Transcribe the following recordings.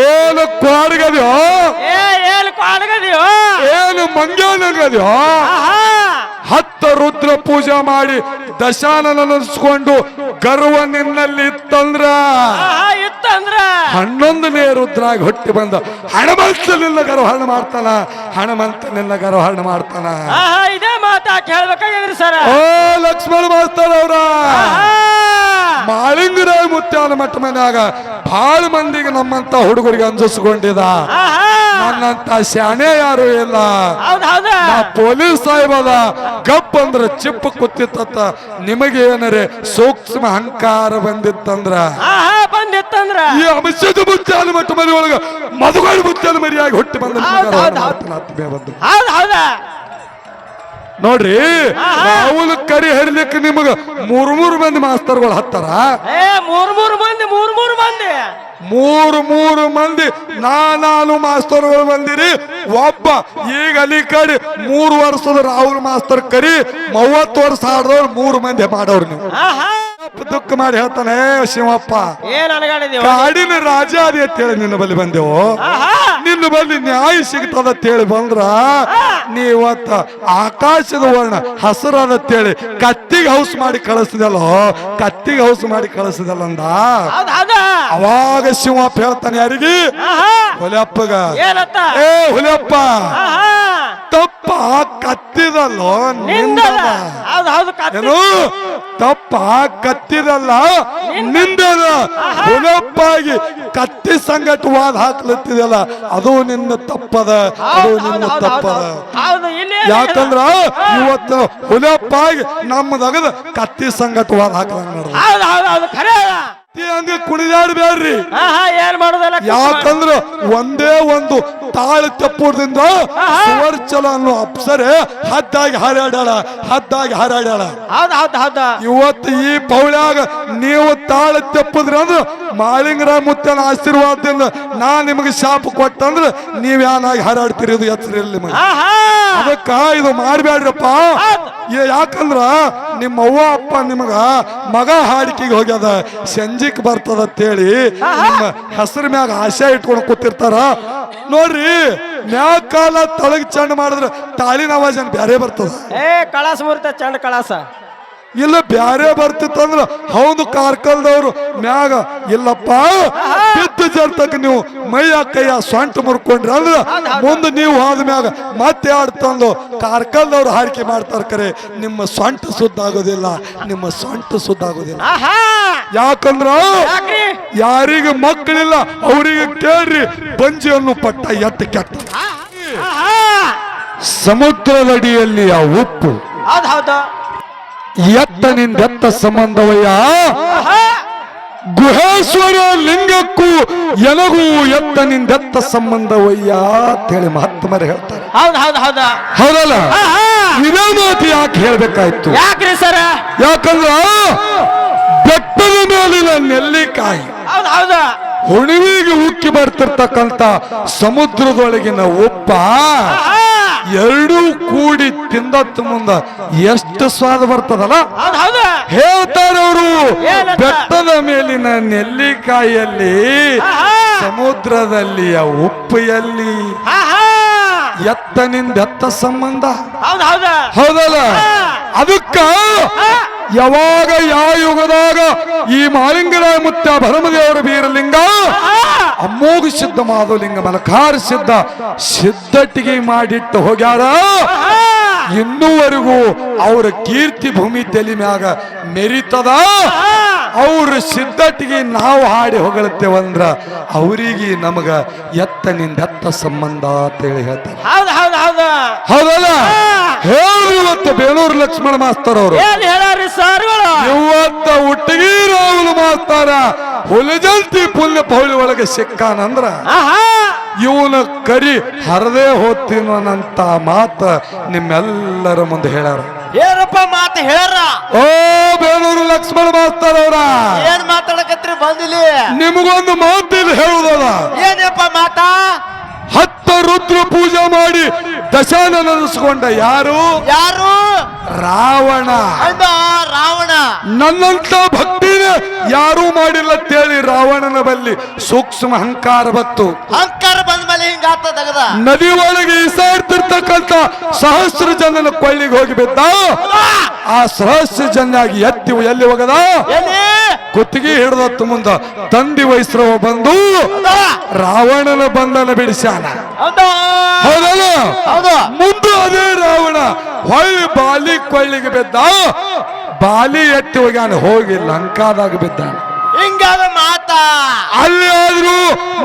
ಏನು ಕ್ವಾಡ್ಗದ್ಯೋ? ಏ ಏನ್ ಕಾಡ್ಗದಿಯೋ ಏನು ಮಂಗ್ಯಾನಗದ್ಯೋ? ಹತ್ತು ರುದ್ರ ಪೂಜೆ ಮಾಡಿ ದಶಾನನ ನೆನೆಸ್ಕೊಂಡು ಗರ್ವ ನಿನ್ನಲ್ಲಿ ಇತ್ತಂದ್ರ? ಇತ್ತಂದ್ರ? ಹನ್ನೊಂದನೇ ರುದ್ರಾಗ ಹೊಟ್ಟಿ ಬಂದ ಹಣಮಂತನಿಲ್ಲ ಗರ್ವ ಹಣ ಮಾಡ್ತಾನ? ಹಣಮಂತನಿಲ್ಲ ಗರ್ವ ಗರ್ವಹರಣ ಮಾಡ್ತಾನ? ಇದೇ ಮಾತಾ ಕೇಳ್ಬೇಕಾಗಿದ್ರಿ ಸರ್. ಓ ಲಕ್ಷ್ಮಣ ಮಾಸ್ತಾರ ಅವ್ರ. ಮಾಳಿಂಗರಾಯ ಮುತ್ಯಾಲ ಮಠ ಮನ್ಯಾಗ ಬಹಳ ಮಂದಿಗೆ ನಮ್ಮಂತ ಹುಡುಗರಿಗೆ ಅಂಜಿಸ್ಕೊಂಡಿದ. ನನ್ನಂತ ಶಾಣೆ ಯಾರು ಇಲ್ಲ. ಪೊಲೀಸ್ ಸಾಹೇಬದ ಗಪ್ ಅಂದ್ರೆ ಚಿಪ್ಪ ಕುತ್ತಿತ್ತ. ನಿಮಗೆ ಏನರೆ ಸೂಕ್ಷ್ಮ ಅಹಂಕಾರ ಬಂದಿತ್ತಂದ್ರ? ಬಂದಿತ್ತಂದ್ರ. ಈ ಅಂಶದ ಮುಚ್ಚಾಲ ಮಠ ಮನೆ ಒಳಗ ಮದುಗಳು ಮುತ್ಯಾನ ಮರಿಯಾಗಿ ಹುಟ್ಟಿ ಬಂದ ನೋಡ್ರಿ ರಾಹುಲ್ ಕರಿ ಹರಿಲಿಕ್ಕೆ ನಿಮಗ ಮೂರ್ ಮೂರು ಮಂದಿ ಮಾಸ್ತರ್ಗಳು ಹತ್ತಾರ? ಮೂರ್ ಮೂರ್ ಮಂದಿ ಮೂರ್ ಮೂರು ಮಂದಿ. ಮೂರು ಮೂರು ಮಂದಿ ನಾನಾನು ಮಾಸ್ತರ್ಗಳು ಬಂದಿರಿ. ಒಬ್ಬ ಈಗ ಅಲ್ಲಿ ಕಡೆ ಮೂರು ವರ್ಷದ ರಾಹುಲ್ ಮಾಸ್ತರ್ ಕರಿ ಮೂವತ್ತು ವರ್ಷ ಆಡದವ್ರು ಮೂರು ಮಂದಿ ಮಾಡೋರು ನೀವು. ದುಃಖ ಮಾಡಿ ಹೇಳ್ತಾನೆ "ಏ ಶಿವಪ್ಪ ಏನ್ ಅನ್ಗಾಡಿದೀವ ಕಾಡಿನ ರಾಜ ಅದೇ ಅಂತೇಳಿ ನಿನ್ನ ಬಳಿ ಬಂದೆವು. ನಿನ್ನ ಬಳಿ ನ್ಯಾಯ ಸಿಗ್ತದ ಅಂತೇಳಿ ಬಂದ್ರ ನೀವತ್ತ ಆಕಾಶದ ವರ್ಣ ಹಸರದ ಅಂತೇಳಿ ಕತ್ತಿಗೆ ಹೌಸ್ ಮಾಡಿ ಕಳಿಸಿದಲ್ಲೋ ಕತ್ತಿಗೆ ಹೌಸ್ ಮಾಡಿ ಕಳಿಸಿದಲ್ಲ ಅಂದ ಅವಾಗ ಶಿವಪ್ಪ ಹೇಳ್ತಾನೆ ಯಾರಿಗೆ? ಹುಲಿಯಪ್ಪಗ. ಏ ಹುಲಿಯಪ್ಪ ತಪ್ಪ ಕತ್ತಿರಲ್ಲ ನಿಂದದ ನಿಂದದ ಹೌದ್ ಹೌದು ಕತ್ತಿ. ಏನು ತಪ್ಪ ಕತ್ತಿದಲ್ಲ ನಿಂದದ ಹುಣಪ್ಪಾಗಿ ಕತ್ತಿ ಸಂಘಟವಾದ ಹಾಕ್ಲತ್ತಿದೆಯಲ್ಲ ಹಾಕ್ಲತ್ತಿದಲ್ಲ ಅದು ನಿನ್ನ ತಪ್ಪದ ಅದು ನಿನ್ನ ತಪ್ಪದ. ಹೌದ್. ಹೌದು ಇಲ್ಲಿ ಯಾಕಂದ್ರ ಇವತ್ತು ಹುಲಪ್ಪಾಗಿ ನಮ್ಮದಗದ ಕತ್ತಿ ಸಂಘಟವಾದ ಹಾಕದ ಹಾಕದಂಗ ಹೌದ್ ಹೌದ್ ಹೌದು ಖರೆ ಅದ. ಹಂಗ ಕುಣಿದಾಡ್ಬೇಡ್ರಿ. ಏನ್ ಮಾಡೋದಲ್ಲ ಯಾಕಂದ್ರ ಒಂದೇ ಒಂದು ತಾಳ ತಪ್ಪುದಿಂದ ಸುವರ್ಚಲ ಅನ್ನೋ ಅಪ್ಸರೆ ಹದ್ದಾಗಿ ಹಾರಾಡ್ಯಾಳ ಹದ್ದಾಗಿ ಹಾರಾಡ್ಯಾಳ. ಹೌದ್ ಹೌದ್ ಹೌದ. ಇವತ್ತು ಈ ಪೌಳ್ಯಾಗ ನೀವು ತಾಳ ತೆಪ್ಪದ್ರಿ ಅಂದ್ರ ಮಾಳಿಂಗರ ಮುತ್ತನ ಆಶೀರ್ವಾದದಿಂದ ನಾ ನಿಮಗೆ ಶಾಪ ಕೊಟ್ಟಂದ್ರ ನೀವ್ ಯಾನಾಗಿ ಹಾರಾಡ್ತಿರೋದು ಇದು ಎಚ್ಚರ ಇರ್ಲಿ ನಿಮಗೆ ಅದಕ್ಕ ಇದು ಮಾಡ್ಬೇಡ್ರಪ್ಪ ಯಾಕಂದ್ರ ನಿಮ್ಮ ಅವ್ವ ಅಪ್ಪ ನಿಮಗ ಮಗ ಹಾಡಿಕೆಗೆ ಹೋಗ್ಯದ. ಸಂಜಿಕ್ ಬರ್ತದ ಅಂತೇಳಿ ನಿಮ್ಮ ಹೆಸರ ಮ್ಯಾಗ ಆಸೆ ಇಟ್ಕೊಂಡು ಕೂತಿರ್ತಾರ. ನೋಡ್ರಿ ಮ್ಯಾಗ ಕಾಲ ತಳಗ್ ಚಂಡ್ ಮಾಡಿದ್ರೆ ತಾಳಿನ ಅವಾಜ್ ಬೇರೆ ಬ್ಯಾರೆ ಬರ್ತದ? ಏ ಕಳಾಸ ಮುರಿತ ಚಂಡ ಕಳಾಸ. ಇಲ್ಲ ಬ್ಯಾರೆ ಬರ್ತಿತ್ತಂದ್ರ ಹೌದು ಕಾರ್ಕಲ್ದವ್ರು ಮ್ಯಾಗ ಇಲ್ಲಪ್ಪ ಬಿದ್ದು ಜರ್ತಕ್ಕೆ ನೀವು ಮೈಯ ಕೈಯ ಸೊಂಟ ಮುರ್ಕೊಂಡ್ರಿ ಅಂದ್ರ ಮುಂದೆ ನೀವು ಹೋದ ಮ್ಯಾಗ ಮತ್ತೆ ಆಡ್ತಂದು ಕಾರ್ಕಲ್ದವ್ರು ಹಾರಿಕೆ ಮಾಡ್ತಾರ ಕರೆ ನಿಮ್ಮ ಸೊಂಟ ಸುದ್ದ ಆಗೋದಿಲ್ಲ ನಿಮ್ಮ ಸೊಂಟ ಸುದ್ದ ಆಗೋದಿಲ್ಲ. ಆಹಾ! ಯಾಕಂದ್ರ ಯಾರಿಗೆ ಮಕ್ಕಳಿಲ್ಲ ಅವರಿಗೆ ಕೇಳ್ರಿ ಬಂಜಿಯನ್ನು ಪಟ್ಟ ಎತ್ತ ಕೆಟ್ಟ. ಸಮುದ್ರದಡಿಯಲ್ಲಿ ಆ ಉಪ್ಪು. ಹೌದ್. ಎತ್ತನಿಂದೆತ್ತ ಸಂಬಂಧವಯ್ಯ. ಗುಹೇಶ್ವರ ಲಿಂಗಕ್ಕೂ ಎನಗೂ ಎತ್ತನಿಂದೆತ್ತ ಸಂಬಂಧವಯ್ಯ ಅಂತೇಳಿ ಮಹಾತ್ಮರು ಹೇಳ್ತಾರೆ. ಹೌದ್ ಹೌದ್ ಹೌದ. ಹೌದಲ್ಲ? ಇದೇ ಮಾತು ಯಾಕೆ ಹೇಳ್ಬೇಕಾಯ್ತು? ಯಾಕ್ರಿ ಸರ? ಯಾಕಂದ್ರ ಬೆಟ್ಟದ ಮೇಲಿನ ನೆಲ್ಲಿಕಾಯಿ ಹುಣಿವಿಗೆ ಉಕ್ಕಿ ಬರ್ತಿರ್ತಕ್ಕಂತ ಸಮುದ್ರದೊಳಗಿನ ಉಪ್ಪ ಆಹಾ! ಎರಡೂ ಕೂಡಿ ತಿಂದತ್ತ ಮುಂದ ಎಷ್ಟು ಸ್ವಾದ ಬರ್ತದಲ್ಲ? ಹೇಳ್ತಾರೆ ಅವರು. ಬೆಟ್ಟದ ಮೇಲಿನ ನೆಲ್ಲಿಕಾಯಲ್ಲಿ ಸಮುದ್ರದಲ್ಲಿಯ ಉಪ್ಪು ಎಲ್ಲಿ ಎತ್ತನಿಂದ ಎತ್ತ ಸಂಬಂಧ. ಹೌದ್ ಹೌದ. ಹೌದಲ್ಲ? ಅದಕ್ಕ ಯಾವಾಗ ಯಾವ ಯುಗದಾಗ ಈ ಮಾಲಿಂಗರಾಯ ಮುತ್ತ ಭರಮದೇವರ ಬೀರಲಿಂಗ? ಅಮ್ಮೋಗ ಸಿದ್ಧ ಮಾಧವಲಿಂಗ ಮಲಕಾರ ಸಿದ್ಧ ಸಿದ್ಧಟಿಗೆ ಮಾಡಿಟ್ಟು ಹೋಗ್ಯಾರ. ಇನ್ನೂವರೆಗೂ ಅವರ ಕೀರ್ತಿ ಭೂಮಿ ತಲೆ ಮ್ಯಾಗ ಮೆರಿತದ. ಅವ್ರ ಸಿದ್ಧಟ್ಟಿಗೆ ನಾವು ಹಾಡಿ ಹೊಗಳತ್ತೇವಂದ್ರ ಅವರಿಗೆ ನಮಗ ಎತ್ತನಿಂದ ಎತ್ತ ಸಂಬಂಧ ಅಂತ ಹೇಳಿ ಹೇಳ್ತಾರೆ. ಹೌದ್ ಹೌದ್ ಹೌದ. ಹೌದಲ್ಲ? ಹೇಳಿ ಇವತ್ತು ಬೇಲೂರು ಲಕ್ಷ್ಮಣ ಮಾಸ್ತರ್ ಅವರು. ಏನ್ ಹೇಳಾರಿ ಸರ್ಗಳು ಇವತ್ತ ಹುಟ್ಟಿಗೆ ರಾಹುಲ್ ಮಾಸ್ತಾರ ಹುಲಿಜಂತಿ ಪುಲ್ಯ ಪೌಳಿ ಒಳಗೆ ಸಿಕ್ಕಾನಂದ್ರ ಆಹಾ! ಇವನ ಕರಿ ಹರದೇ ಹೋಗ್ತೀನಂತ ಮಾತ ನಿಮ್ಮೆಲ್ಲರ ಮುಂದೆ ಹೇಳ್ಯಾರ. ಏನಪ್ಪ ಮಾತು ಹೇಳ ಓ ಬೇಲೂರು ಲಕ್ಷ್ಮಣ ಮಾಸ್ತರ್ ಅವರ. ಏನ್ ಮಾತಾಡಕತ್ರಿ ಬಂದಿಲಿ ನಿಮಗೊಂದು ಮಾತಿಲ್ಲಿ ಹೇಳುದಲ್ಲ ಏನಪ್ಪ ಮಾತಾ? ಹತ್ತ ರುದ್ರ ಪೂಜೆ ಮಾಡಿ ದಶಾನ ನೆನೆಸ್ಕೊಂಡ ಯಾರು? ಯಾರು? ರಾವಣ. ರಾವಣ. ನನ್ನಂತ ಭಕ್ತಿನ ಯಾರೂ ಮಾಡಿಲ್ಲ ಅಂತೇಳಿ ರಾವಣನ ಬಲ್ಲಿ ಸೂಕ್ಷ್ಮ ಅಹಂಕಾರ ಬತ್ತು ಅಹಂಕಾರ ಬಂದ ಮೇಲೆ ಹಿಂಗಾತ ತಗದ? ನದಿ ಒಳಗೆ ಈಸಾಡ್ತಿರ್ತಕ್ಕಂತ ಸಹಸ್ರ ಜನನ ಕೊಳ್ಳಿಗೆ ಹೋಗಿ ಬಿದ್ದ. ಆ ಸಹಸ್ರ ಜನಾಗಿ ಎತ್ತಿ ಎಲ್ಲಿ ಹೋಗದ ಕುತ್ತಿಗೆ ಹಿಡಿದತ್ತು ಮುಂದ ತಂದಿ ವೈಸ್ರವ ಬಂದು ರಾವಣನ ಬಂಧನ ಬಿಡಿಸ್ಯಾನ. ಮುಂದೆ ಅದೇ ರಾವಣ. ಹೊಳ್ಳಿ ಬಾಲಿ ಕೊಳ್ಳಿಗೆ ಬಿದ್ದ. ಬಾಲಿ ಎತ್ತಿ ಹೋಗ್ಯಾನ ಹೋಗಿ ಲಂಕಾದಾಗ ಬಿದ್ದ ಹಿಂಗಾದ ಮಾತಾ. ಅಲ್ಲಿ ಆದ್ರೂ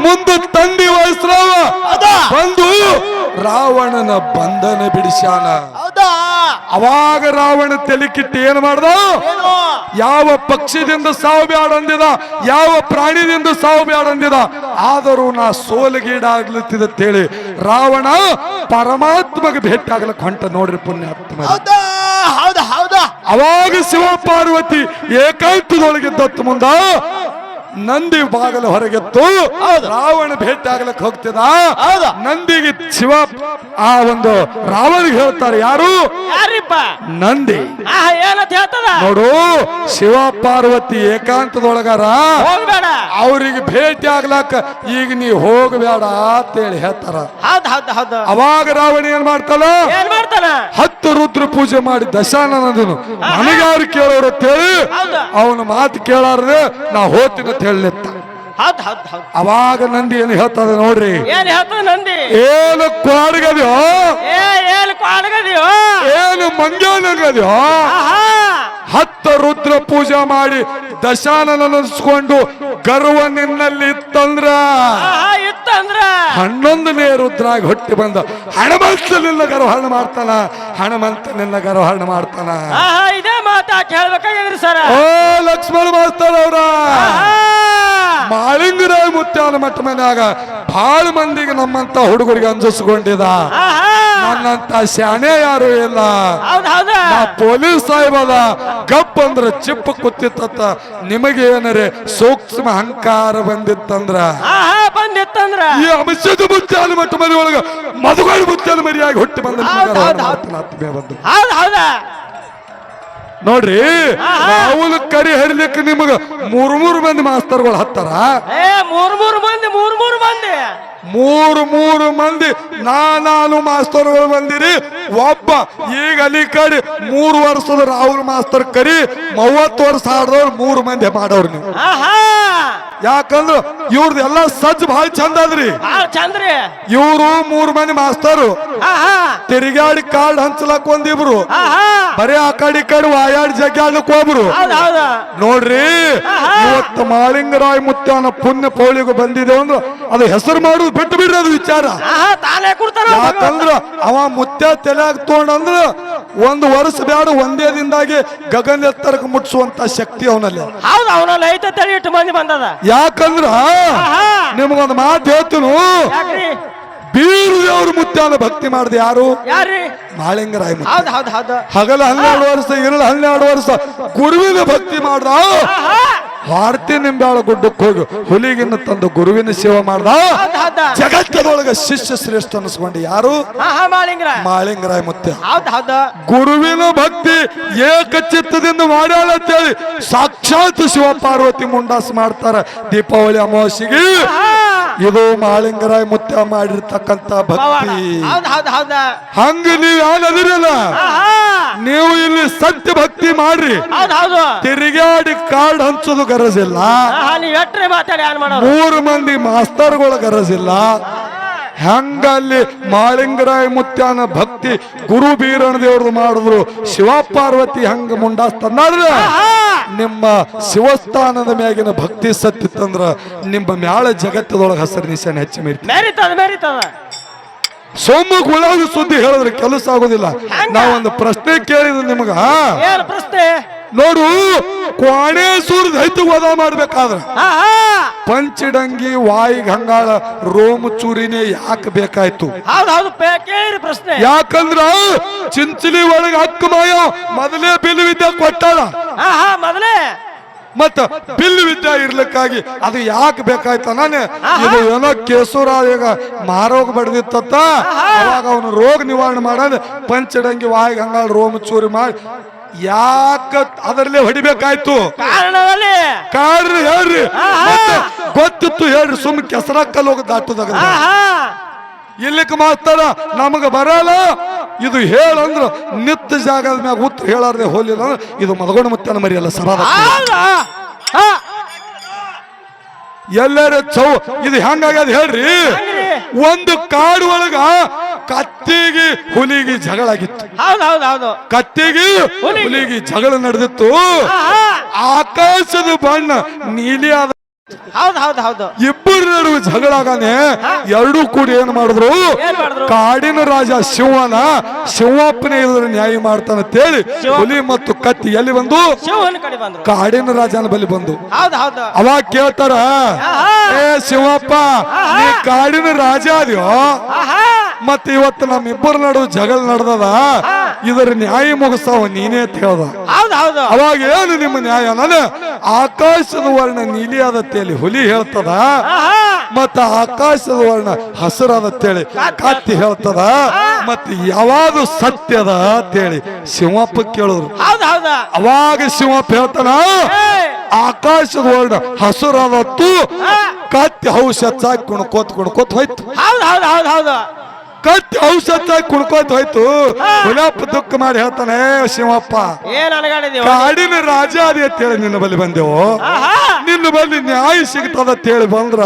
ಮುಂದೆ ತಂದಿ ವೈಸ್ರವ ಹೌದಾ. ಬಂದು ರಾವಣನ ಬಂಧನ ಬಿಡಿಸ್ಯಾನ. ಅವಾಗ ರಾವಣ ತೆಲಿಕಿಟ್ಟು ಏನ್ ಮಾಡ್ದ? ಯಾವ ಪಕ್ಷದಿಂದ ಸಾವು ಬ್ಯಾಡ ಅಂದಿದ? ಯಾವ ಪ್ರಾಣಿದಿಂದ ಸಾವು ಬ್ಯಾಡ ಅಂದಿದ? ಆದರೂ ನಾ ಸೋಲಿಗೀಡಾಗ್ಲತ್ತಿದ ಅಂತೇಳಿ ರಾವಣ ಪರಮಾತ್ಮಗೆ ಭೇಟಿ ಆಗ್ಲಕ್ ಹೊಂಟ ನೋಡ್ರಿ ಪುಣ್ಯಾತ್ಮ ಹೌದಾ? ಹೌದಾ? ಹೌದಾ? ಅವಾಗ ಶಿವ ಪಾರ್ವತಿ ಏಕಾಂತದೊಳಗಿದ್ದತ್ತು ಮುಂದ ನಂದಿ ಬಾಗಲ ಹೊರಗೆತ್ತು ರಾವಣ ಭೇಟಿ ಆಗ್ಲಕ್ಕೆ ಹೋಗ್ತಿದ. ನಂದಿಗೆ ಶಿವ ಆ ಒಂದು ರಾವಣಿಗೆ ಹೇಳ್ತಾರೆ ಯಾರು? ಯಾರಿಪ್ಪ? ನಂದಿ. ನೋಡು ಶಿವ ಪಾರ್ವತಿ ಏಕಾಂತದೊಳಗಾರ ಹೋಗ್ಬೇಡ. ಅವ್ರಿಗೆ ಭೇಟಿ ಆಗ್ಲಾಕ ಈಗ ನೀ ಹೋಗಬೇಡ ಅಂತೇಳಿ ಹೇಳ್ತಾರ. ಹೌದ್ ಹೌದ್ ಹೌದು. ಅವಾಗ ರಾವಣ ಏನ್ ಮಾಡ್ತಾನ? ಹತ್ತು ರುದ್ರ ಪೂಜೆ ಮಾಡಿ ದಶಾನಂದನು. ನನಗಾರು ಕೇಳೋರು ಅಂತೇಳಿ. ಅವನ ಮಾತು ಕೇಳಾರದೆ ನಾ ಹೋತಿನ ಅಂತ ಹೇಳಿತ್ತ ಹೌದ್ ಹೌದ್ ಹೌದ್. ಅವಾಗ ನಂದಿ ಏನು ಹೇಳ್ತದೆ ನೋಡ್ರಿ? ಏನ್ ನಂದಿ? ಏನು ಕ್ವಾಡ್ಗದ್ಯೋ? ಏ ಏನ್ ಕಾಡ್ಗದಿಯೋ ಏನು ಮಂಗ್ಯಾನಗದ್ಯೋ ಹತ್ತ ರುದ್ರ ಪೂಜೆ ಮಾಡಿ ದಶಾನನ ನೆನೆಸ್ಕೊಂಡು ಗರ್ವ ನಿನ್ನಲ್ಲಿ ಇತ್ತಂದ್ರ? ಇತ್ತಂದ್ರ? ಹನ್ನೊಂದನೇ ರುದ್ರಾಗ ಹೊಟ್ಟಿ ಬಂದ. ಹಣಮಂತ ನಿನ್ನ ಗರ್ವಹರಣ ಮಾಡ್ತಾನ? ಹಣಮಂತನೆಲ್ಲ ಗರ್ವಹರಣ ಗರ್ವ ಹರಣ ಮಾಡ್ತಾನ? ಇದೇ ಮಾತಾ ಕೇಳ್ಬೇಕಾಗಿದ್ರಿ ಸರ. ಓ ಲಕ್ಷ್ಮಣ ಮಾಸ್ತಾರ ಅವ್ರ ಮಾಳಿಂಗರಾಯ ಮುತ್ಯಾನ ಮಠ ಮನ್ಯಾಗ ಬಹಳ ಮಂದಿಗೆ ನಮ್ಮಂತ ಹುಡುಗರಿಗೆ ಅಂಜಿಸ್ಕೊಂಡಿದ. ನನ್ನಂತ ಶಾಣೆ ಯಾರು ಇಲ್ಲ. ಪೊಲೀಸ್ ಸಾಹೇಬದ ಗಪ್ ಅಂದ್ರೆ ಚಿಪ್ಪ ಕುತ್ತಿತ್ತ. ನಿಮಗೆ ಏನರೆ ಸೂಕ್ಷ್ಮ ಅಹಂಕಾರ ಬಂದಿತ್ತಂದ್ರ? ಬಂದಿತ್ತಂದ್ರ? ಈ ಅಂಶದ ಮುತ್ಯಾಲ ಮಟ್ಟ ಮರಿ ಒಳಗ ಮದುಗಳು ಮುತ್ಯಾಲ ಮರಿಯಾಗಿ ಹುಟ್ಟಿ ಬಂದ ನೋಡ್ರಿ ರಾಹುಲ್ ಕರಿ ಹರಿಲಿಕ್ಕೆ ನಿಮಗ ಮೂರ್ ಮೂರು ಮಂದಿ ಮಾಸ್ತರ್ಗಳು ಹತ್ತಾರ? ಮೂರ್ ಮೂರ್ ಮಂದಿ ಮೂರ್ ಮೂರ್ ಮಂದಿ. ಮೂರು ಮೂರು ಮಂದಿ ನಾನಾನು ಮಾಸ್ತರ್ಗಳು ಬಂದಿರಿ. ಒಬ್ಬ ಈಗ ಅಲ್ಲಿ ಕಡೆ ಮೂರು ವರ್ಷದ ರಾಹುಲ್ ಮಾಸ್ತರ್ ಕರಿ ಮೂವತ್ತು ವರ್ಷ ಆಡದವ್ರು ಮೂರು ಮಂದಿ ಮಾಡೋರು ನೀವು. ಯಾಕಂದ್ರ ಇವ್ರದ್ದು ಎಲ್ಲ ಸಜ್ಜ ಬಹಳ ಚಂದ ಅದ್ರಿ. ಚಂದ್ರಿ. ಇವ್ರು ಮೂರು ಮಂದಿ ಮಾಸ್ತರು. ತಿರುಗಾಡಿ ಕಾರ್ಡ್ ಹಂಚಲಕ್ ಒಂದಿಬ್ರು. ಬರೀ ಆ ಕಡೆ ಈ ಕಡೆ ವಾಯಾಡಿ ಜಗ್ಗಾಡ್ಲಕ್ ಒಬ್ರು ನೋಡ್ರಿ ಇವತ್ತು ಮಾಳಿಂಗರಾಯ್ ಮುತ್ತಾನ ಪುಣ್ಯ ಪೌಳಿಗೂ ಬಂದಿದೆ ಅಂದ್ರೆ ಅದು ಹೆಸರು ಮಾಡುದು ಬಿಟ್ಟು ಬಿಡ್ರಿ ಅದು ವಿಚಾರ. ಯಾಕಂದ್ರ ಅವ ಮುತ್ಯ ತಲೆಯಾಗ ತಗೊಂಡಂದ್ರ ಒಂದು ವರ್ಷ ಬ್ಯಾಡ ಒಂದೇ ದಿನದಾಗಿ ಗಗನ ಎತ್ತರಕ್ಕೆ ಮುಟ್ಟಿಸುವಂತ ಶಕ್ತಿ ಅವನಲ್ಲಿ. ಹೌದು ಅವನಲ್ಲಿ ಐತೆ ಇಟ್ಟು ಮಂದಿ ಬಂದದ. ಯಾಕಂದ್ರ ನಿಮ್ಗೊಂದು ಮಾತು ಹೇಳ್ತೀನು. ಬೀರುದೇವ್ರ ಬೀರು ದೇವ್ರ ಮುತ್ಯಾನ ಭಕ್ತಿ ಮಾಡಿದ ಯಾರು? ಮಾಳಿಂಗರಾಯ ಹಗಲ ಹನ್ನೆರಡು ವರ್ಷ ಇರಳ ಹನ್ನೆರಡು ವರ್ಷ ಗುರುವಿನ ಭಕ್ತಿ ಮಾಡ್ದ. ಆಹಾ ಭಾರತಿ ನಿಂಬ್ಯಾಳ ಗುಡ್ಡಕ್ಕೆ ಹೋಗಿ ಹುಲಿಗಿನ ತಂದು ಗುರುವಿನ ಸೇವೆ ಮಾಡ್ದ? ಜಗತ್ತದೊಳಗ ಶಿಷ್ಯ ಶ್ರೇಷ್ಠ ಅನಿಸ್ಕೊಂಡು ಯಾರು? ಮಾಳಿಂಗರಾಯ. ಮುತ್ತೆ ಗುರುವಿನ ಭಕ್ತಿ ಏಕಚಿತ್ತದಿಂದ ಮಾಡ್ಯಾಳ ಅಂತೇಳಿ ಸಾಕ್ಷಾತ್ ಶಿವ ಪಾರ್ವತಿ ಮುಂಡಾಸ್ ಮಾಡ್ತಾರ ದೀಪಾವಳಿ ಅಮಾವಾಸ್ಯೆಗೆ. ಇದು ಮಾಳಿಂಗರಾಯ್ ಮುತ್ಯ ಮಾಡಿರ್ತಕ್ಕಂತ ಭಕ್ತಿ. ಹಂಗ ನೀವ್ ಯಾನ್ ಅದಿರಲ್ಲ? ಆಹಾ ನೀವು ಇಲ್ಲಿ ಸತ್ಯ ಭಕ್ತಿ ಮಾಡ್ರಿ. ತಿರುಗಾಡಿ ಕಾರ್ಡ್ ಹಂಚೋದು ಗರಜಿಲ್ಲ. ಮೂರು ಮಂದಿ ಮಾಸ್ತರ್ಗಳ ಗರಜಿಲ್ಲ. ಹಂಗಲ್ಲಿ ಮಾಳಿಂಗರಾಯ ಮುತ್ಯಾನ ಭಕ್ತಿ ಗುರು ಬೀರಣ ದೇವ್ರದ್ದು ಮಾಡಿದ್ರು ಶಿವ ಪಾರ್ವತಿ ಹಂಗ ಮುಂಡಾಸ್ತಂದ್ರೆ ನಿಮ್ಮ ಶಿವಸ್ಥಾನದ ಮ್ಯಾಗಿನ ಭಕ್ತಿ ಸತ್ತಿತ್ತಂದ್ರ ನಿಮ್ಮ ಮ್ಯಾಳ ಜಗತ್ತದೊಳಗೆ ಹಸಿರು ನಿಶಾನೆ ಹೆಚ್ಚು ಮೇರಿ ಸೊಮ್ಮು ಗುಳಾದ ಸುದ್ದಿ ಹೇಳಿದ್ರೆ ಕೆಲಸ ಆಗೋದಿಲ್ಲ. ನಾವೊಂದು ಪ್ರಶ್ನೆ ಕೇಳಿದ್ರು ನಿಮಗ ಪ್ರಶ್ನೆ? ನೋಡು ಕ್ವಾಣೇಶ್ವರ ದೈತ್ಯ ವಧ ಮಾಡ್ಬೇಕಾದ್ರೆ. ಪಂಚಡಂಗಿ ವಾಯಿ ಗಂಗಾಳ ರೋಮ್ ಚೂರಿನೇ ಯಾಕೆ ಬೇಕಾಯ್ತು? ಹೌದ್ ಹೌದು ಪ್ರಶ್ನೆ. ಯಾಕಂದ್ರ ಚಿಂಚಲಿ ಒಳಗೆ ಹಕ್ಕು ಮಾಯ ಮೊದಲೇ ಬಿಲ್ ಕೊಟ್ಟಳ. ಮೊದಲೇ. ಮತ್ತ ಬಿಲ್ ವಿದ್ಯಾ ಇರ್ಲಿಕ್ಕಾಗಿ. ಅದು ಯಾಕೆ ಬೇಕಾಯ್ತ ನಾನು? ಇದು ಏನೋ ಕೇಸೂರ ಈಗ ಮಾರೋಗ ಬಡ್ದಿತ್ತ ಅವಾಗ ಅವನು ರೋಗ ನಿವಾರಣೆ ಮಾಡೋದು ಪಂಚಡಂಗಿ ವಾಯಿ ಹಂಗಾಳ ರೋಮ ಚೂರಿ ಮಾಡಿ. ಯಾಕ ಅದರಲ್ಲೇ ಹೊಡಿಬೇಕಾಯ್ತು? ಕಾರಣ ಹೇಳ್ರಿ. ಗೊತ್ತಿತ್ತು ಹೇಳ್ರಿ ಸುಮ್ ಕೆಸರಕ್ಕಲ್ಲಿ ಹೋಗಿ ದಾಟದಾಗ ಇಲ್ಲಿಕ್ ಮಾತಾಡ ನಮಗ ಬರಲ್ಲ. ಇದು ಹೇಳಂದ್ರ ನಿತ್ಯ ಜಾಗದ ಮ್ಯಾಗ ಉತ್ತರ ಹೇಳಾರ್ದೆ ಹೋಲಿಲ್ಲ ಇದು ಮದಗೊಂಡ ಮುತ್ತನ ಮರಿಯಲ್ಲ ಸರ ಎಲ್ಲರ ಚೌ ಇದು ಹೆಂಗಾಗ್ಯದ ಹೇಳ್ರಿ? ಒಂದು ಕಾಡು ಒಳಗ ಕತ್ತಿಗೆ ಹುಲಿಗೆ ಜಗಳ ಆಗಿತ್ತು. ಕತ್ತಿಗೆ ಹುಲಿಗೆ. ಜಗಳ ನಡೆದಿತ್ತು. ಆಕಾಶದ ಬಣ್ಣ ನೀಲಿ ಆದ ಹೌದು ಹೌದು ಹೌದು. ಇಬ್ಬರ ನಡುವೆ ಜಗಳ ಆಗಾನೆ ಎರಡೂ ಕೂಡಿ ಏನ್ ಮಾಡಿದ್ರು? ಕಾಡಿನ ರಾಜ ಶಿವನ ಶಿವಪ್ಪನೇ ಇದ್ರ ನ್ಯಾಯ ಮಾಡ್ತಾನ ಅಂತೇಳಿ ಹುಲಿ ಮತ್ತು ಕತ್ತಿ ಎಲ್ಲಿ ಬಂದು? ಶಿವನ ಕಡೆ ಬಂದ್ರು. ಕಾಡಿನ ರಾಜನ ಬಲಿ ಬಂದು. ಹೌದು ಹೌದು. ಅವಾಗ ಕೇಳ್ತಾರ ಏ ಶಿವಪ್ಪ ನೀ ಕಾಡಿನ ರಾಜ ಅದ್ಯೋ? ಆಹಾ ಮತ್ ಇವತ್ತು ನಮ್ಮಿಬ್ಬರ ನಡುವೆ ಜಗಳ ನಡೆದದ. ಇದರ ನ್ಯಾಯ ಮುಗಿಸ್ತಾವ ನೀನೇ ಅಂತ ಹೇಳ್ದ. ಅವಾಗ ಏನು ನಿಮ್ಮ ನ್ಯಾಯ? ನಾನು ಆಕಾಶದ ವರ್ಣ ನೀಲಿ ಆದತ್ತೇಳಿ ಹುಲಿ ಹೇಳ್ತದ. ಮತ್ತ ಆಕಾಶದ ವರ್ಣ ಹಸಿರಾದತ್ತೇಳಿ ಕತ್ತಿ ಹೇಳ್ತದ. ಮತ್ತ ಯಾವಾಗ ಸತ್ಯದ ಅಂತೇಳಿ ಶಿವಪ್ಪ ಕೇಳಿದ್ರು. ಅವಾಗ ಶಿವಪ್ಪ ಹೇಳ್ತಾನ ಆಕಾಶದ ವರ್ಣ ಹಸುರಾದತ್ತು ಕತ್ತಿ ಔಷಧ ಹೆಚ್ಚಾಗಿ ಕುಣ್ಕೋತ್ ಕುಣ್ಕೋತ್ ಹೋಯ್ತು. ಕತ್ತಿ ಔಷಧ ಕುಡ್ಕೋತ ಹೋಯ್ತು. ಹುಲಪ್ಪ ದುಃಖ ಮಾಡಿ ಹೇಳ್ತಾನೆ "ಏ ಶಿವಪ್ಪ ಕಾಡಿನ ರಾಜ ಅದೇ ಅಂತೇಳಿ ನಿನ್ನ ಬಳಿ ಬಂದೆವು. ನಿನ್ನ ಬಳಿ ನ್ಯಾಯ ಸಿಗ್ತದ ಅಂತೇಳಿ ಬಂದ್ರ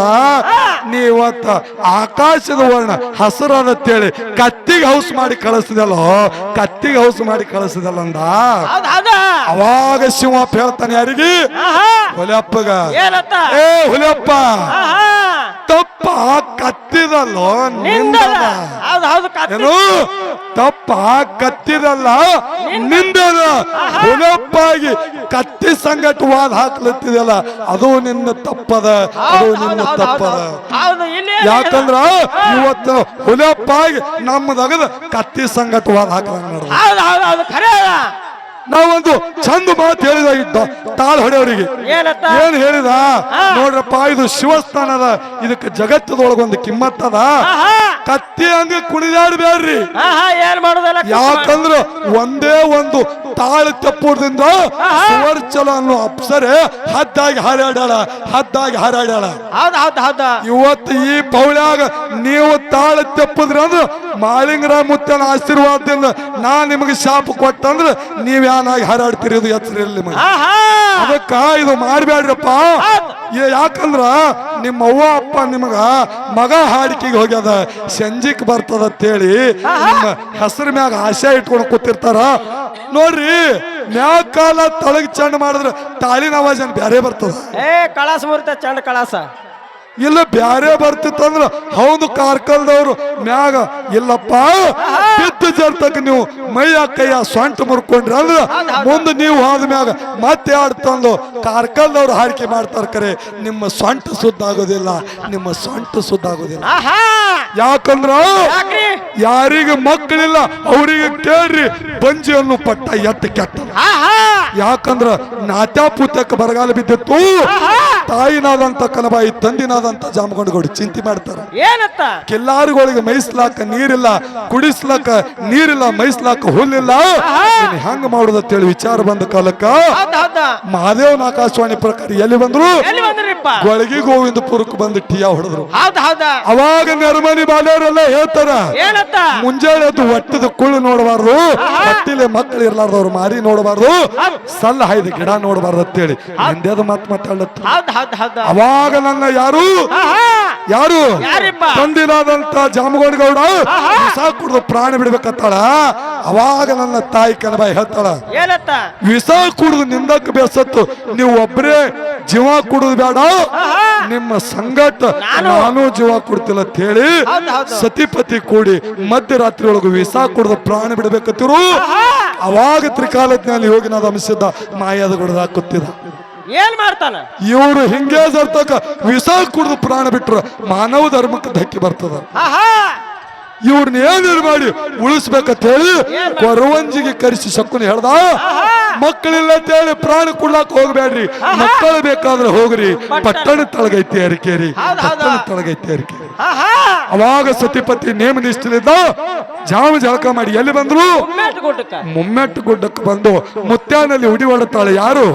ನೀವತ್ತ ಆಕಾಶದ ವರ್ಣ ಹಸಿರಾದತ್ತೇಳಿ ಕತ್ತಿಗೆ ಹೌಸ್ ಮಾಡಿ ಕಳಿಸಿದಲ್ಲ ಕತ್ತಿಗೆ ಹೌಸ್ ಮಾಡಿ ಕಳಿಸಿದಲ್ಲ ಅಂದ. ಅವಾಗ ಶಿವಪ್ಪ ಹೇಳ್ತಾನೆ ಯಾರಿಗೆ? ಹುಲಪ್ಪಗ ಹುಲಿಯಪ್ಪಗ ಏ ಹುಲಿಯಪ್ಪ ತಪ್ಪ ಕತ್ತಿರಲ್ಲ ನಿಂದದ ನಿಂದದ ಹೌದು ಹೌದು ಕತ್ತಿ. ಏನು ತಪ್ಪ ಕತ್ತಿದಲ್ಲ ನಿಂದದ ಹುಲಪ್ಪಾಗಿ ಕತ್ತಿ ಸಂಗಟ ವಾದ ಹಾಕ್ಲತ್ತಿದಲ್ಲ ಅದು ನಿನ್ನ ತಪ್ಪದ ಅದು ನಿನ್ನ ತಪ್ಪದ. ಯಾಕಂದ್ರ ಇವತ್ತು ಹುಲಪ್ಪಾಗಿ ನಮ್ಮದಾಗ ಕತ್ತಿ ಸಂಗಟ ವಾದ ಹಾಕದಂಗ ನೋಡ್ದ ನಾವೊಂದು ಚಂದ ಮಾತು ಹೇಳಿದ ಇದ್ದ ತಾಳ್ ಹೊಡೆಯವರಿಗೆ ಏನ್ ಹೇಳಿದ? ನೋಡ್ರಪ್ಪ ಇದು ಶಿವಸ್ಥಾನದ ಇದಕ್ಕೆ ಜಗತ್ತದೊಳಗೊಂದು ಕಿಮ್ಮತ್ತದ ಕತ್ತಿ ಹಂಗ ಕುಣಿದಾಡ್ಬೇಡ್ರಿ. ಯಾಕಂದ್ರೆ ಒಂದೇ ಒಂದು ತಾಳ ತಪ್ಪುದಿಂದ ಸುವರ್ಚಲ ಅನ್ನೋ ಅಪ್ಸರೆ ಹದ್ದಾಗಿ ಹಾರಾಡ್ಯಾಳ ಹದ್ದಾಗಿ ಹಾರಾಡ್ಯಾಳ. ಇವತ್ತು ಈ ಪೌಳ್ಯಾಗ ನೀವು ತಾಳ ತೆಪ್ಪದ್ರಿ ಅಂದ್ರ ಮಾಳಿಂಗರ ಮುತ್ತನ ಆಶೀರ್ವಾದದಿಂದ ನಾ ನಿಮಗೆ ಶಾಪ ಕೊಟ್ಟಂದ್ರ ನೀವ್ ಯಾನಾಗಿ ಹಾರಾಡ್ತಿರೋದು ಆಹಾ! ಅದಕ್ಕ ಇದು ಮಾಡ್ಬೇಡ್ರಪ್ಪ ಯಾಕಂದ್ರ ನಿಮ್ಮ ಅವ್ವ ಅಪ್ಪ ನಿಮಗ ಮಗ ಹಾಡಿಕೆಗೆ ಹೋಗ್ಯದ. ಸಂಜಿಕ್ ಬರ್ತದ ಅಂತೇಳಿ ನಿಮ್ಮ ಹೆಸರು ಮ್ಯಾಗ ಆಶೆ ಇಟ್ಕೊಂಡು ಕೂತಿರ್ತಾರ. ನೋಡ್ರಿ ಮ್ಯಾಕಾಲ ತಳಗ್ ಚಂಡ್ ಮಾಡಿದ್ರೆ ತಾಳಿನ ಅವಾಜ್ ಬೇರೆ ಬ್ಯಾರೆ ಬರ್ತದ? ಏ ಕಳಾಸ ಬರುತ್ತೆ ಚಂಡ ಕಳಾಸ. ಇಲ್ಲ ಬ್ಯಾರೆ ಬರ್ತಿತ್ತಂದ್ರ ಹೌದು ಕಾರ್ಕಲ್ದವ್ರು ಮ್ಯಾಗ ಇಲ್ಲಪ್ಪ ಬಿದ್ದು ಜರ್ತಕ್ಕೆ ನೀವು ಮೈಯ ಕೈಯ ಸೊಂಟ ಮುರ್ಕೊಂಡ್ರಿ ಅಂದ್ರ ಮುಂದೆ ನೀವು ಹೋದ ಮ್ಯಾಗ ಮತ್ತೆ ತಂದು ಕಾರ್ಕಲ್ದವ್ರು ಹಾರಿಕೆ ಮಾಡ್ತಾರ ಕರೆ ನಿಮ್ಮ ಸೊಂಟ ಸುದ್ದಾಗೋದಿಲ್ಲ ನಿಮ್ಮ ಸೊಂಟ ಸುದ್ದಾಗೋದಿಲ್ಲ ಯಾಕಂದ್ರ ಯಾರಿಗೆ ಮಕ್ಕಳಿಲ್ಲ ಅವರಿಗೆ ಕೇಳ್ರಿ ಬಂಜಿಯನ್ನು ಪಟ್ಟ ಎತ್ತ ಕೆಟ್ಟ ಯಾಕಂದ್ರ ನಾಟ್ಯ ಪೂತ್ಯಕ್ಕೆ ಬರಗಾಲ ಬಿದ್ದಿತ್ತು. ತಾಯಿನಾದಂತ ಕನಬಾಯಿ ತಂದಿನಾದಂತ ಜಾಮಗೊಂಡಗೋಡು ಚಿಂತೆ ಮಾಡ್ತಾರ. ಏನತ್ತ? ಕೆಲ್ಲಾರುಗಳಿಗೆ ಮೈಸ್ಲಾಕ ನೀರಿಲ್ಲ ಕುಡಿಸ್ಲಾಕ ನೀರಿಲ್ಲ ಮೈಸ್ಲಾಕ ಹುಲ್ಲಿಲ್ಲ. ಹೆಂಗ ಮಾಡುದ ಅಂತೇಳಿ ವಿಚಾರ ಬಂದ ಕಾಲಕ್ಕ ಹೌದು ಹೌದು. ಮಹಾದೇವನ ಆಕಾಶವಾಣಿ ಪ್ರಕಾರ ಎಲ್ಲಿ ಬಂದ್ರು? ಗೊಳಗಿ ಗೋವಿಂದಪುರಕ್ಕೆ ಬಂದು ಟಿಯಾ ಹೊಡೆದ್ರು. ಅವಾಗ ನೆರಮನಿ ಬಾಲ್ಯರೆಲ್ಲ ಹೇಳ್ತಾರ ಮುಂಜಾನೆ ಅದು ಒಟ್ಟದ ಕುಳ್ಳು ನೋಡಬಾರ್ದು ಹೊಟ್ಟಿಲೆ ಮಕ್ಕಳು ಇರ್ಲಾರ್ದವ್ರು ಮಾರಿ ನೋಡಬಾರ್ದು. ಸಲ್ಲ ಹೈದ ಗಿಡ ನೋಡಬಾರ್ದು ಅಂತೇಳಿ ಹಿಂದೆದ ಮಾತು ಮಾತಾಡತ್ತ ಅವಾಗ ನನ್ನ ಯಾರು? ಯಾರು? ಯಾರಿಪ್ಪ? ತಂದಿನಾದಂತ ಜಾಮಗೋಡಿ ಗೌಡ ವಿಷ ಕುಡ್ದು ಪ್ರಾಣ ಬಿಡ್ಬೇಕತ್ತಾಳ? ಅವಾಗ ನನ್ನ ತಾಯಿ ಕನಬಾಯಿ ಹೇಳ್ತಾಳ ವಿಸ ಕುಡಿದು ನಿಂದಕ್ಕೆ ಬೇಸತ್ತು. ನೀವು ಒಬ್ಬರೇ ಜೀವ ಕುಡುದು ಬೇಡ. ನಿಮ್ಮ ಸಂಗಟ ನಾನು ಜೀವ ಕೊಡ್ತಿಲ್ಲ ಅಂತ ಹೇಳಿ. ಸತಿಪತಿ ಕೂಡಿ ಮಧ್ಯರಾತ್ರಿ ಒಳಗು ವಿಸಾ ಕೊಡದ ಪ್ರಾಣ ಬಿಡಬೇಕತ್ತಿರು ಅವಾಗ ತ್ರಿಕಾಲಜ್ಞಾನಿ ಯೋಗಿನಾದ ಅಂಶದ ಮಾಯಾದ ಗುಡದ ಕೂತಿದ ಏನ್ ಮಾಡ್ತಾನ? ಇವರು ಹಿಂಗೆ ಸರ್ತಕ ವಿಷ ಕುಡಿದು ಪ್ರಾಣ ಬಿಟ್ರ ಮಾನವ ಧರ್ಮಕ್ಕೆ ಧಕ್ಕೆ ಬರ್ತದ. ಇವ್ರನ್ನ ಏನೇನು ಮಾಡಿ ಉಳಿಸ್ಬೇಕಂತ ಹೇಳಿ ಕೊರವಂಜಿಗೆ ಕರೆಸಿ ಶಕುನಿ ಹೇಳ್ದ ಮಕ್ಕಳಿಲ್ಲ ಅಂತ ಹೇಳಿ ಪ್ರಾಣ ಕೊಡ್ಲಾಕ್ ಹೋಗ್ಬೇಡ್ರಿ. ಮಕ್ಕಳು ಬೇಕಾದ್ರೆ ಹೋಗ್ರಿ. ಪಟ್ಟಣ. ತಳಗೈತಿ ಅರಿಕೇರಿ. ಪಟ್ಟಣ ತಳಗೈತಿ ಅರಿಕೇರಿ ಅವಾಗ ಸತಿಪತಿ ನೇಮ ನಿಷ್ಠಲಿದ್ದ ಜಾಮ ಜಳಕ ಮಾಡಿ ಎಲ್ಲಿ ಬಂದ್ರು? ಮುಮ್ಮೆಟ್ಟು ಗುಡ್ಡಕ್ಕೆ. ಬಂದು ಮುತ್ಯಾನಲ್ಲಿ ಉಡಿ ಹೊಡುತ್ತಾಳೆ ಯಾರು?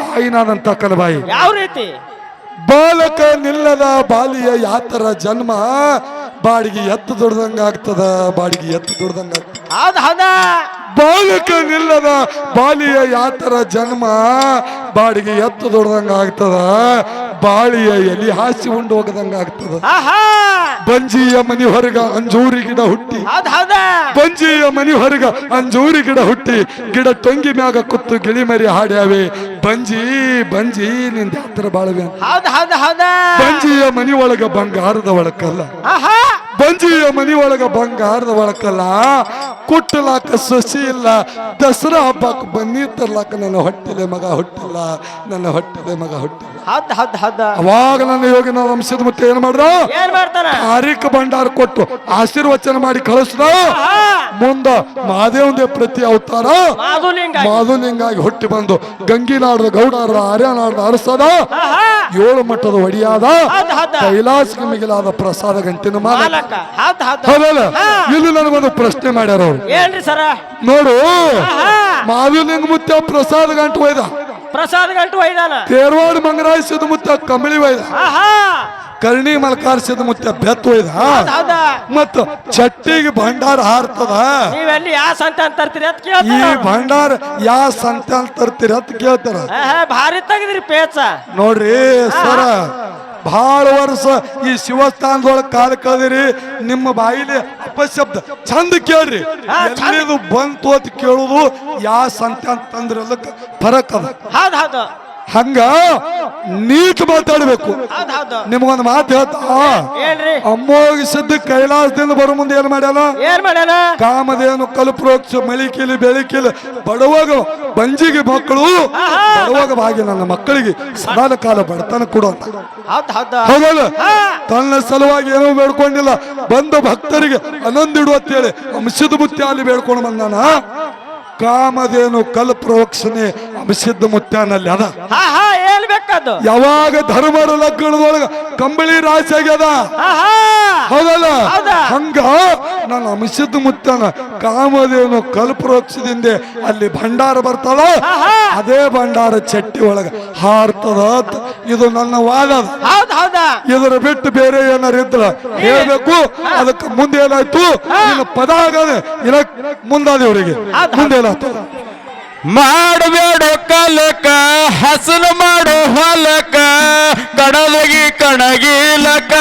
ತಾಯಿನಾದಂತ ಕಲಬಾಯಿ ಯಾವ ರೀತಿ? ಬಾಲಕ ನಿಲ್ಲದ ಬಾಲಿಯ ಯಾತರ ಜನ್ಮ? ಬಾಡಿಗೆ ಎತ್ತು ದುಡ್ದಂಗ ಆಗ್ತದ ಬಾಡಿಗೆ ಎತ್ತು ದುಡ್ದಂಗ ಆದ ಹದ ಬಾಲಕ ನಿಲ್ಲದ ಬಾಲಿಯ ಯಾತರ ಜನ್ಮ ಬಾಡಿಗೆ ಎತ್ತು ದುಡ್ದಂಗ ಆಗ್ತದ ಬಾಳಿಯ ಎಲಿ ಹಾಸಿ ಉಂಡು ಹೋಗದಂಗ ಆಗ್ತದ. ಬಂಜಿಯ ಮನಿ ಹೊರಗ ಅಂಜೂರಿ ಗಿಡ ಹುಟ್ಟಿ. ಬಂಜಿಯ ಮನಿ ಹೊರಗ ಅಂಜೂರಿ ಗಿಡ ಹುಟ್ಟಿ ಗಿಡ ಟೊಂಗಿ ಮ್ಯಾಗ ಕುತ್ತು ಗಿಳಿಮರಿ ಹಾಡ್ಯಾವೆ. ಬಂಜಿ ಬಂಜಿ ನಿಂದ ಹತ್ರ ಬಾಳವೆ ಬಂಜಿಯ ಮನಿ ಒಳಗ ಬಂಗಾರದ ಒಳಕಲ್ಲ. ಬಂಜಿಯ ಮನಿ ಒಳಗ ಬಂಗಾರದ ಒಳಕಲ್ಲ ಕುಟ್ಟಲಾಕ ಸೊಸಿ ಇಲ್ಲ ದಸರಾ ಹಬ್ಬಕ್ಕೆ ಬನ್ನಿ ತರ್ಲಾಕ ನನ್ನ ಹೊಟ್ಟಿಲೆ ಮಗ ಹುಟ್ಟಿಲ್ಲ ನನ್ನ ಹೊಟ್ಟಿಲೆ ಮಗ ಹುಟ್ಟಿಲ್ಲ. ಹೌದ್ ಹೌದ್ ಹೌದ. ಅವಾಗ ನನ್ನ ಯೋಗಿನ ವಂಶದ ಮತ್ತೆ ಏನ್ ಮಾಡ್ರ ಏನ್ ತಾರೀಖ ಭಂಡಾರ ಕೊಟ್ಟು ಆಶೀರ್ವಚನ ಮಾಡಿ ಕಳಿಸ್ದ. ಮುಂದೆ ಮುಂದ ಮಾದೇವಂದೇ ಪ್ರತಿ ಅವತಾರ ಮಾಧುಲಿಂಗ ಮಾಧುಲಿಂಗಾಗಿ ಹುಟ್ಟಿ ಬಂದು ಗಂಗಿನಾಡ್ದ ಗೌಡರ ಆರ್ಯನಾಡ್ದ ಅರಸದ. ಏಳು ಮಟ್ಟದ ಒಡಿಯಾದ ಕೈಲಾಸ ಮಿಗಿಲಾದ ಪ್ರಸಾದ ಗಂಟಿನ ಮಾಲ ಮಾಲಕ. ಹೌದಲ್ಲ? ಇಲ್ಲಿ ನನಗೊಂದು ಪ್ರಶ್ನೆ ಮಾಡ್ಯಾರ ಅವ್ರು. ಏನ್ರಿ ಸರ. ನೋಡು. ಮಾವಿನಿಂಗ್ ಮುತ್ತೆ ಪ್ರಸಾದ ಗಂಟು ಒಯ್ದ. ಪ್ರಸಾದ ಗಂಟು ಒಯ್ದಾನ? ತೇರ್ವಾಡ ಮಂಗರಾಯಿಸಿದ ಮುತ್ತ ಕಂಬಳಿ ಒಯ್ದ. ಕರ್ಣಿ ಮಲ್ಕಾರಿಸಿದ ಮುತ್ಯ ಬೆತ್ತ ಒಯ್ದ ಹೌದ್ ಹೌದ. ಮತ್ತ ಚಟ್ಟಿಗೆ ಭಂಡಾರ ಹಾರ್ತದ? ನೀವೆಲ್ಲಿ ಯಾವ ಸಂತೆ ಅಂತ ತರ್ತೀರಿ ಅಂತ ಈ ಭಂಡಾರ ಯಾ ಸಂತೆ ಅಂತ ತರ್ತೀರಿ ಅಂತ ಕೇಳ್ತಾರ? ಭಾರಿ ತೆಗೆದ್ರಿ ಪೇಚ. ನೋಡ್ರಿ ಸರ ಭಾಳ ವರ್ಷ ಈ ಶಿವಸ್ಥಾನದೊಳಗೆ ಕಾಲ ಕಳೆದಿರಿ ನಿಮ್ಮ ಬಾಯಿಲಿ ಅಪಶಬ್ದ. ಚಂದ ಕೇಳ್ರಿ. ಎಲ್ಲಿದು ಬಂತು ಅಂತ ಕೇಳುದು ಯಾ ಸಂತೆ ಅಂತಂದ್ರಲ್ಲ ಫರಕ್ ಅದ. ಹೌದ್ ಹೌದು. ಹಂಗ ನೀಟ್ ಮಾತಾಡ್ಬೇಕು ನಿಮ್ಗೊಂದು ಮಾತು ಹೇಳ್ತ ಅಮ್ಮೋಗಿ ಅಮ್ಮೋಗಿಸಿದ್ದು ಕೈಲಾಸದಿಂದ ಬರೋ ಮುಂದೆ ಏನ್ ಮಾಡ್ಯಾನ? ಏನ್ ಮಾಡ್ಯಾನ? ಕಾಮಧೇನು ಕಲ್ಪರೋಕ್ಷ ಮಳಿಕಿಲಿ ಬೆಳಿಕಿಲಿ ಬಡವಾಗ ಬಂಜಿಗೆ ಮಕ್ಕಳು ಬಡವಾಗ ಭಾಗಿ ನನ್ನ ಮಕ್ಕಳಿಗೆ ಸದಾನ ಕಾಲ ಬಡತನ ಕೊಡು ಅಂತ. ಹೌದಲ್ಲ? ತನ್ನ ಸಲುವಾಗಿ ಏನೋ ಬೇಡ್ಕೊಂಡಿಲ್ಲ. ಬಂದ ಭಕ್ತರಿಗೆ ಆನಂದಿಡು ಅಂತೇಳಿ ಅಂಶದ ಮುತ್ಯ ಅಲ್ಲಿ ಬೇಡ್ಕೊಂಡು ಬಂದಾನ? ಕಾಮಧೇನು ಕಲ್ಪರೋಕ್ಷನೆ ಅಭಿಸಿದ್ಧ ಮುತ್ಯಾನಲ್ಲಿ ಅದ. ಹಾ ಹಾ ಏನ್ ಬೇಕದು ಯಾವಾಗ ಧರ್ಮರ ಲಗ್ನದೊಳಗ ಕಂಬಳಿ ರಾಶಿ ಆಗ್ಯದ? ಹೌದಲ್ಲ? ಹೌದಾ? ಹಂಗ ನಾನು ಅಮಿಸಿದ್ದ ಮುತ್ತನ ಕಾಮದೇನು ಕಲ್ಪರೋಕ್ಷದಿಂದ ಅಲ್ಲಿ ಭಂಡಾರ ಬರ್ತಾಳ? ಅದೇ ಭಂಡಾರ ಚಟ್ಟಿ ಒಳಗ ಹಾರ್ತದ ಇದು ನನ್ನ ವಾದ. ಇದ್ರ ಬಿಟ್ಟು ಬೇರೆ ಏನಾರ ಇದ್ರ ಹೇಳ್ಬೇಕು. ಅದಕ್ಕೆ ಮುಂದೆ ಏನಾಯ್ತು? ಪದ ಆಗದೆ ಮುಂದಾದ ಇವರಿಗೆ ಮುಂದೆ ಏನಾಯ್ತು? ಮಾಡಬೇಡ ಕಲಕ ಹಸನು ಮಾಡೋ ಹೊಲಕ ಕಡಲಗಿ ಕಣಗಿಲಕ.